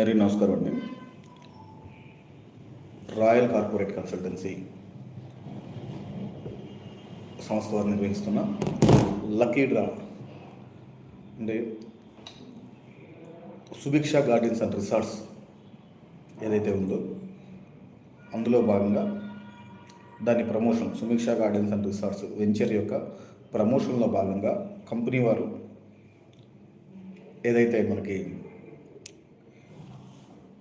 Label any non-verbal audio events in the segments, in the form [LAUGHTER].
అందరికీ నమస్కారం అండి. రాయల్ కార్పొరేట్ కన్సల్టెన్సీ సంస్థ వారు నిర్వహిస్తున్న లక్కీ డ్రా అంటే సుభిక్ష గార్డెన్స్ అండ్ రిసార్ట్స్ ఏదైతే ఉందో అందులో భాగంగా దాని promotion Subhiksha gardens and resorts venture యొక్క ప్రమోషన్లో భాగంగా కంపెనీ వారు ఏదైతే మనకి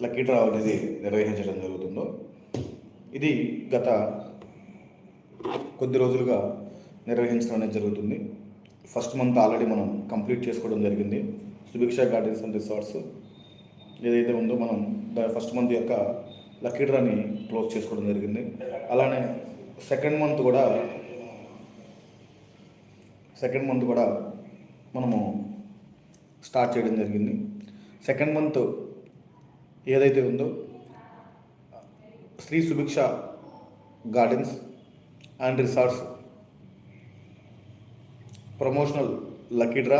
లక్కీ డ్రా అనేది నిర్వహించడం జరుగుతుందో ఇది గత కొద్ది రోజులుగా నిర్వహించడం అనేది జరుగుతుంది. ఫస్ట్ మంత్ ఆల్రెడీ మనం కంప్లీట్ చేసుకోవడం జరిగింది. సుభిక్ష గార్డెన్స్ అండ్ రిసార్ట్స్ ఏదైతే ఉందో మనం ఫస్ట్ మంత్ యొక్క లక్కీ డ్రాని క్లోజ్ చేసుకోవడం జరిగింది. అలానే సెకండ్ మంత్ కూడా సెకండ్ మంత్ కూడా మనము స్టార్ట్ చేయడం జరిగింది. సెకండ్ మంత్ ఏదైతే ఉందో Sri Subhiksha gardens and resorts. Promotional lucky draw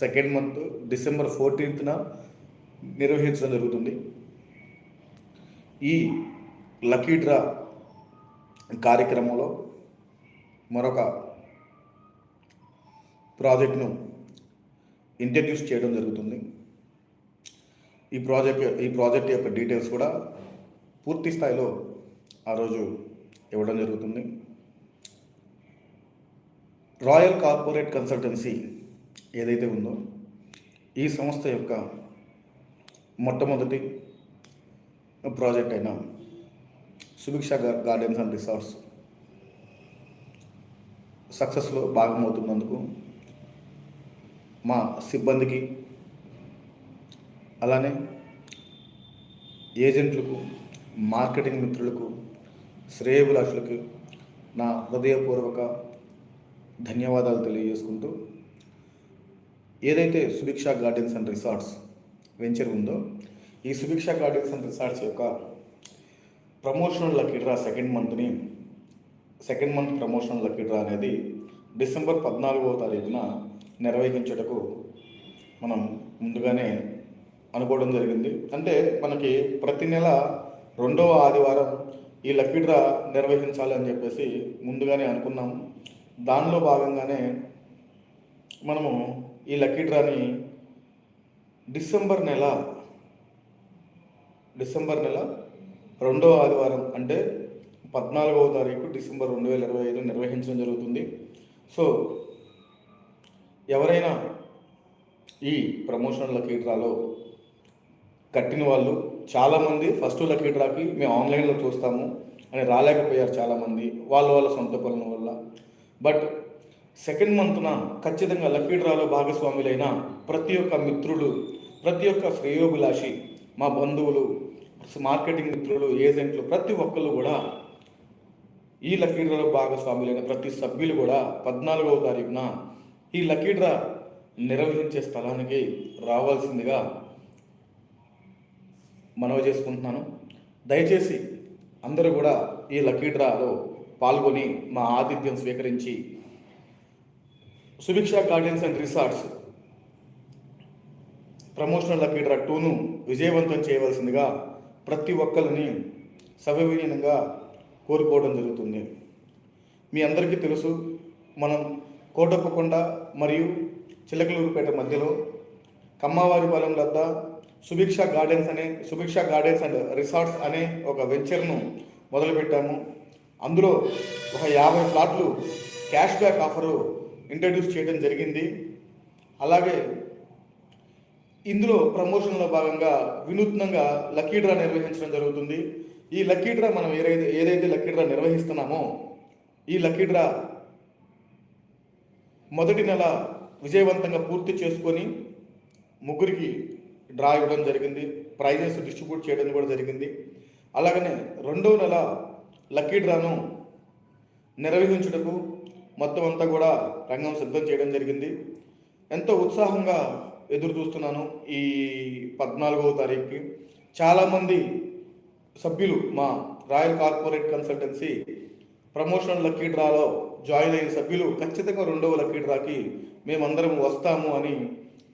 second month December ఫోర్టీన్త్న నిర్వహించడం జరుగుతుంది. ఈ లక్కీ డ్రా కార్యక్రమంలో మరొక ప్రాజెక్ట్ను ఇంట్రడ్యూస్ చేయడం జరుగుతుంది. ఈ ప్రాజెక్ట్ ఈ ప్రాజెక్ట్ యొక్క డీటెయిల్స్ కూడా పూర్తి స్థాయిలో ఆ రోజు ఇవ్వడం జరుగుతుంది. రాయల్ కార్పొరేట్ కన్సల్టెన్సీ ఏదైతే ఉందో ఈ సంస్థ యొక్క మొట్టమొదటి ప్రాజెక్ట్ అయిన సుభిక్ష గార్డెన్స్ అండ్ రిసార్ట్స్ సక్సెస్లో భాగమవుతున్నందుకు మా సిబ్బందికి అలానే ఏజెంట్లకు మార్కెటింగ్ మిత్రులకు శ్రేయభిలాషులకు నా హృదయపూర్వక ధన్యవాదాలు తెలియజేసుకుంటూ ఏదైతే Subhiksha Gardens and Resorts venture ఉందో ఈ సుభిక్ష గార్డెన్స్ అండ్ రిసార్ట్స్ యొక్క promotional lucky draw second మంత్ని second month promotional lucky draw అనేది డిసెంబర్ పద్నాలుగవ తారీఖున నిర్వహించుటకు మనం ముందుగానే అనుకోవడం జరిగింది. అంటే మనకి ప్రతి నెల రెండవ ఆదివారం ఈ లక్కీ డ్రా నిర్వహించాలి అని చెప్పేసి ముందుగానే అనుకున్నాం. దానిలో భాగంగానే మనము ఈ లక్కీ డ్రాని డిసెంబర్ నెల డిసెంబర్ నెల రెండవ ఆదివారం అంటే పద్నాలుగవ తారీఖు డిసెంబర్ రెండు వేల ఇరవై ఐదు నిర్వహించడం జరుగుతుంది. సో ఎవరైనా ఈ ప్రమోషనల్ లక్కీ డ్రాలో కట్టిన వాళ్ళు. చాలామంది ఫస్ట్ లక్కీ డ్రాకి మేము ఆన్లైన్లో చూస్తాము అని రాలేకపోయారు చాలామంది. వాళ్ళ వాళ్ళ సొంత పనుల వల్ల. బట్ సెకండ్ మంత్న ఖచ్చితంగా లక్కీ డ్రాలో భాగస్వాములైన ప్రతి ఒక్క మిత్రులు ప్రతి ఒక్క శ్రేయోభిలాషి మా బంధువులు మార్కెటింగ్ మిత్రులు ఏజెంట్లు ప్రతి ఒక్కళ్ళు కూడా ఈ లక్కీ డ్రాలో భాగస్వాములైన ప్రతి సభ్యులు కూడా పద్నాలుగవ తారీఖున ఈ లక్కీ డ్రా నిర్వహించే స్థలానికి రావాల్సిందిగా మనవి చేసుకుంటున్నాను. దయచేసి అందరూ కూడా ఈ లక్కీ డ్రాలో పాల్గొని మా ఆతిథ్యం స్వీకరించి Subhiksha gardens and resorts promotional lucky draw టూను విజయవంతం చేయవలసిందిగా ప్రతి ఒక్కరిని సవినీయంగా కోరుకోవడం జరుగుతుంది. మీ అందరికీ తెలుసు మనం కోటప్పకొండ మరియు చిలకలూరుపేట మధ్యలో కమ్మవారిపాలెం వద్ద సుభిక్ష గార్డెన్స్ అనే సుభిక్ష గార్డెన్స్ అండ్ రిసార్ట్స్ అనే ఒక వెంచర్ను మొదలుపెట్టాము. అందులో ఒక యాభై ప్లాట్లు క్యాష్ బ్యాక్ ఆఫరు ఇంట్రడ్యూస్ చేయడం జరిగింది. అలాగే ఇందులో ప్రమోషన్లో భాగంగా వినూత్నంగా లక్కీ డ్రా నిర్వహించడం జరుగుతుంది. ఈ లక్కీ డ్రా మనం ఏదైతే ఏదైతే లక్కీ డ్రా నిర్వహిస్తున్నామో ఈ లక్కీ డ్రా మొదటి నెల విజయవంతంగా పూర్తి చేసుకొని ముగ్గురికి డ్రా ఇవ్వడం జరిగింది ప్రైజెస్ డిస్ట్రిబ్యూట్ చేయడం కూడా జరిగింది. అలాగనే రెండవ నెల లక్కీ డ్రాను నిర్వహించుటకు మొత్తం అంతా కూడా రంగం సిద్ధం చేయడం జరిగింది. ఎంతో ఉత్సాహంగా ఎదురు చూస్తున్నాను ఈ పద్నాలుగవ తారీఖుకి. చాలామంది సభ్యులు మా royal corporate consultancy promotional lucky డ్రాలో జాయిన్ అయిన సభ్యులు ఖచ్చితంగా రెండవ లక్కీ డ్రాకి మేమందరం వస్తాము అని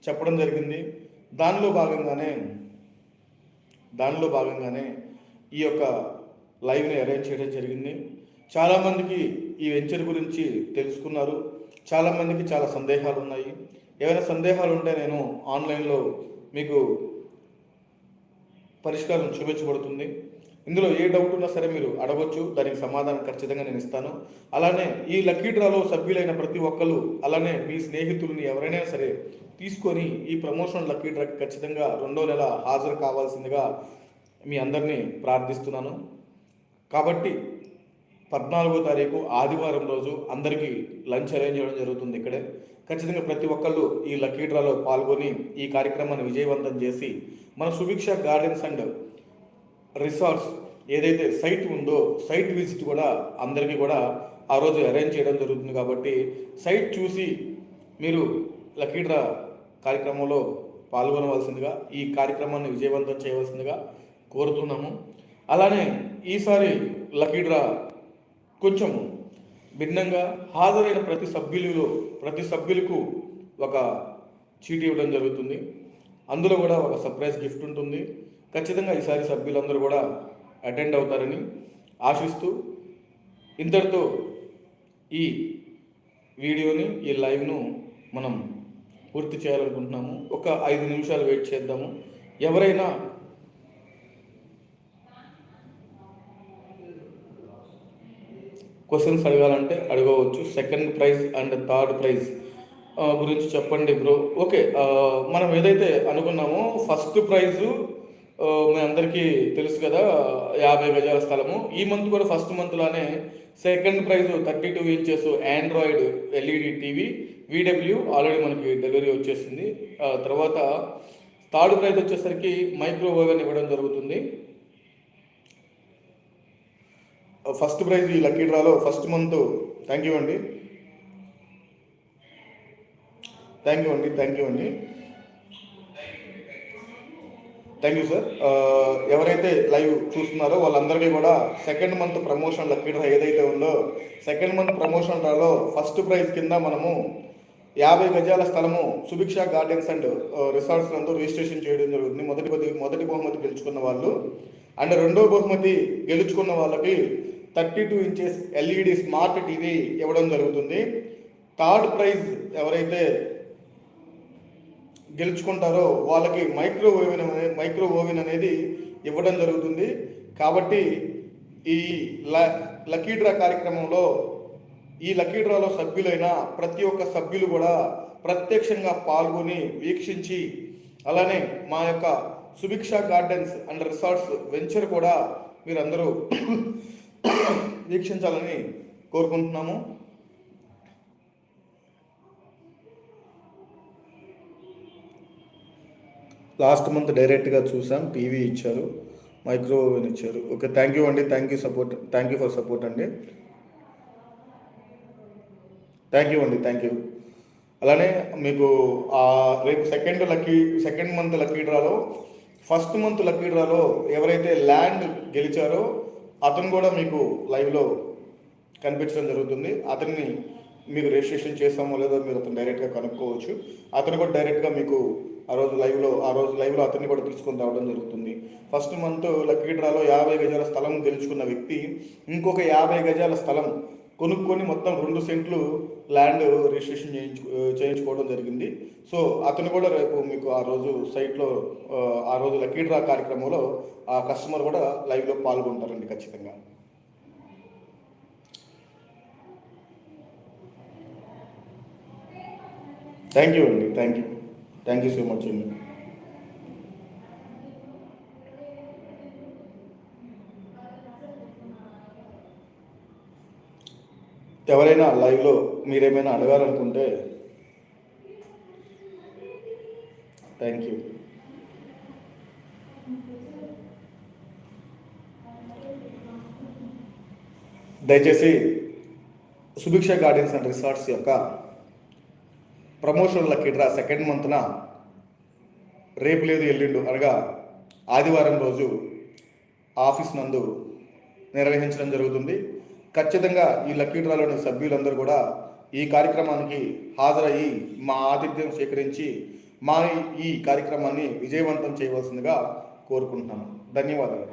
చెప్పడం జరిగింది. దానిలో భాగంగానే దానిలో భాగంగానే ఈ యొక్క లైవ్ని అరేంజ్ చేయడం జరిగింది. చాలామందికి ఈ వెంచర్ గురించి తెలుసుకున్నారు. చాలామందికి చాలా సందేహాలు ఉన్నాయి. ఏమైనా సందేహాలు ఉంటే నేను ఆన్లైన్లో మీకు పరిష్కారం చూపించబడుతుంది. ఇందులో ఏ డౌట్ ఉన్నా సరే మీరు అడగొచ్చు దానికి సమాధానం ఖచ్చితంగా నేను ఇస్తాను. అలానే ఈ లక్కీ డ్రాలో సభ్యులైన ప్రతి ఒక్కరు అలానే మీ స్నేహితుల్ని ఎవరైనా సరే తీసుకొని ఈ ప్రమోషన్ లక్కీ డ్రాకి ఖచ్చితంగా రెండో నెల హాజరు కావాల్సిందిగా మీ అందరినీ ప్రార్థిస్తున్నాను. కాబట్టి పద్నాలుగో తారీఖు ఆదివారం రోజు అందరికీ లంచ్ అరేంజ్ చేయడం జరుగుతుంది ఇక్కడే. ఖచ్చితంగా ప్రతి ఒక్కళ్ళు ఈ లక్కీ డ్రాలో పాల్గొని ఈ కార్యక్రమాన్ని విజయవంతం చేసి మన సుభిక్ష గార్డెన్స్ అండ్ రిసార్ట్స్ ఏదైతే సైట్ ఉందో సైట్ విజిట్ కూడా అందరికీ కూడా ఆ రోజు అరేంజ్ చేయడం జరుగుతుంది కాబట్టి సైట్ చూసి మీరు లకీడ్రా కార్యక్రమంలో పాల్గొనవలసిందిగా ఈ కార్యక్రమాన్ని విజయవంతం చేయవలసిందిగా కోరుతున్నాము. అలానే ఈసారి లకీడ్రా కొంచెం భిన్నంగా హాజరైన ప్రతి సభ్యులలో ప్రతి సభ్యులకు ఒక చీటీ ఇవ్వడం జరుగుతుంది. అందులో కూడా ఒక సర్ప్రైజ్ గిఫ్ట్ ఉంటుంది. ఖచ్చితంగా ఈసారి సభ్యులందరూ కూడా అటెండ్ అవుతారని ఆశిస్తూ ఇంతటితో ఈ వీడియోని ఈ లైవ్ను మనం పూర్తి చేయాలనుకుంటున్నాము. ఒక ఐదు నిమిషాలు వెయిట్ చేద్దాము. ఎవరైనా క్వశ్చన్స్ అడగాలంటే అడగవచ్చు. Second prize and third prize గురించి చెప్పండి బ్రో ఓకే మనం ఏదైతే అనుకున్నామో ఫస్ట్ ప్రైజు మీ అందరికీ తెలుసు కదా యాభై గజాల స్థలము. ఈ మంత్ కూడా first మంత్లోనే second prize thirty two inches android LED TV VW already మనకి డెలివరీ వచ్చేసింది. ఆ, తర్వాత థర్డ్ ప్రైజ్ వచ్చేసరికి మైక్రో ఓవెన్ ఇవ్వడం జరుగుతుంది. ఫస్ట్ ప్రైజ్ ఈ లక్కీ డ్రాలో ఫస్ట్ మంత్. థ్యాంక్ యూ అండి. థ్యాంక్ యూ అండి థ్యాంక్ యూ అండి. థ్యాంక్ యూ సార్ ఎవరైతే లైవ్ చూస్తున్నారో వాళ్ళందరికీ కూడా second month promotion lucky draw ఏదైతే ఉందో సెకండ్ మంత్ ప్రమోషన్ డ్రాలో ఫస్ట్ ప్రైజ్ కింద మనము యాభై గజాల స్థలము Subhiksha gardens and uh, resorts నందు రిజిస్ట్రేషన్ చేయడం జరుగుతుంది. మొదటి మొదటి బహుమతి గెలుచుకున్న వాళ్ళు. అండ్ రెండో బహుమతి గెలుచుకున్న వాళ్ళకి thirty two inches LED smart TV ఇవ్వడం జరుగుతుంది. థర్డ్ ప్రైజ్ ఎవరైతే గెలుచుకుంటారో వాళ్ళకి మైక్రో ఓవెన్ మైక్రో ఓవెన్ అనేది ఇవ్వడం జరుగుతుంది. కాబట్టి ఈ ల లక్కీ డ్రా కార్యక్రమంలో ఈ లక్కీ డ్రాలో సభ్యులైన ప్రతి ఒక్క సభ్యులు కూడా ప్రత్యక్షంగా పాల్గొని వీక్షించి అలానే మా యొక్క Subhiksha Gardens and Resorts venture కూడా మీరందరూ [COUGHS] వీక్షించాలని కోరుకుంటున్నాము. లాస్ట్ మంత్ డైరెక్ట్గా చూసాం టీవీ ఇచ్చారు మైక్రో ఓవెన్ ఇచ్చారు. ఓకే థ్యాంక్ యూ అండి thank you support thank you for support అండి. థ్యాంక్ యూ అండి థ్యాంక్ యూ అలానే మీకు రేపు second lucky second month lucky డ్రాలో ఫస్ట్ మంత్ లక్కీ డ్రాలో ఎవరైతే ల్యాండ్ గెలిచారో అతను కూడా మీకు లైవ్లో కనిపించడం జరుగుతుంది. అతన్ని మీకు రిజిస్ట్రేషన్ చేస్తామో లేదో మీరు అతను డైరెక్ట్గా కనుక్కోవచ్చు. అతను కూడా డైరెక్ట్గా మీకు ఆ రోజు లైవ్లో ఆ రోజు లైవ్లో అతన్ని కూడా తీసుకొని రావడం జరుగుతుంది. ఫస్ట్ మంత్ లక్కీ డ్రాలో యాభై గజాల స్థలం గెలుచుకున్న వ్యక్తి ఇంకొక యాభై గజాల స్థలం కొనుక్కొని మొత్తం రెండు సెంట్లు ల్యాండ్ రిజిస్ట్రేషన్ చేయించు చేయించుకోవడం జరిగింది. సో అతను కూడా రేపు మీకు ఆ రోజు సైట్లో ఆ, రోజు లక్కీ డ్రా కార్యక్రమంలో ఆ కస్టమర్ కూడా లైవ్లో పాల్గొంటారండి ఖచ్చితంగా. థ్యాంక్ యూ అండి thank you. Thank you so much అండి ఎవరైనా లైవ్లో మీరేమైనా అడగాలనుకుంటే థ్యాంక్ యూ దయచేసి సుభిక్ష గార్డెన్స్ అండ్ రిసార్ట్స్ యొక్క ప్రమోషన్ల కిడ్రా సెకండ్ మంత్న రేపు లేదు ఎల్లుండు అనగా ఆదివారం రోజు ఆఫీస్ నందు నిర్వహించడం జరుగుతుంది. ఖచ్చితంగా ఈ లక్కీ డ్రాలోని సభ్యులందరూ కూడా ఈ కార్యక్రమానికి హాజరయ్యి మా ఆతిథ్యం స్వీకరించి మా ఈ కార్యక్రమాన్ని విజయవంతం చేయవలసిందిగా కోరుకుంటున్నాను. ధన్యవాదాలు.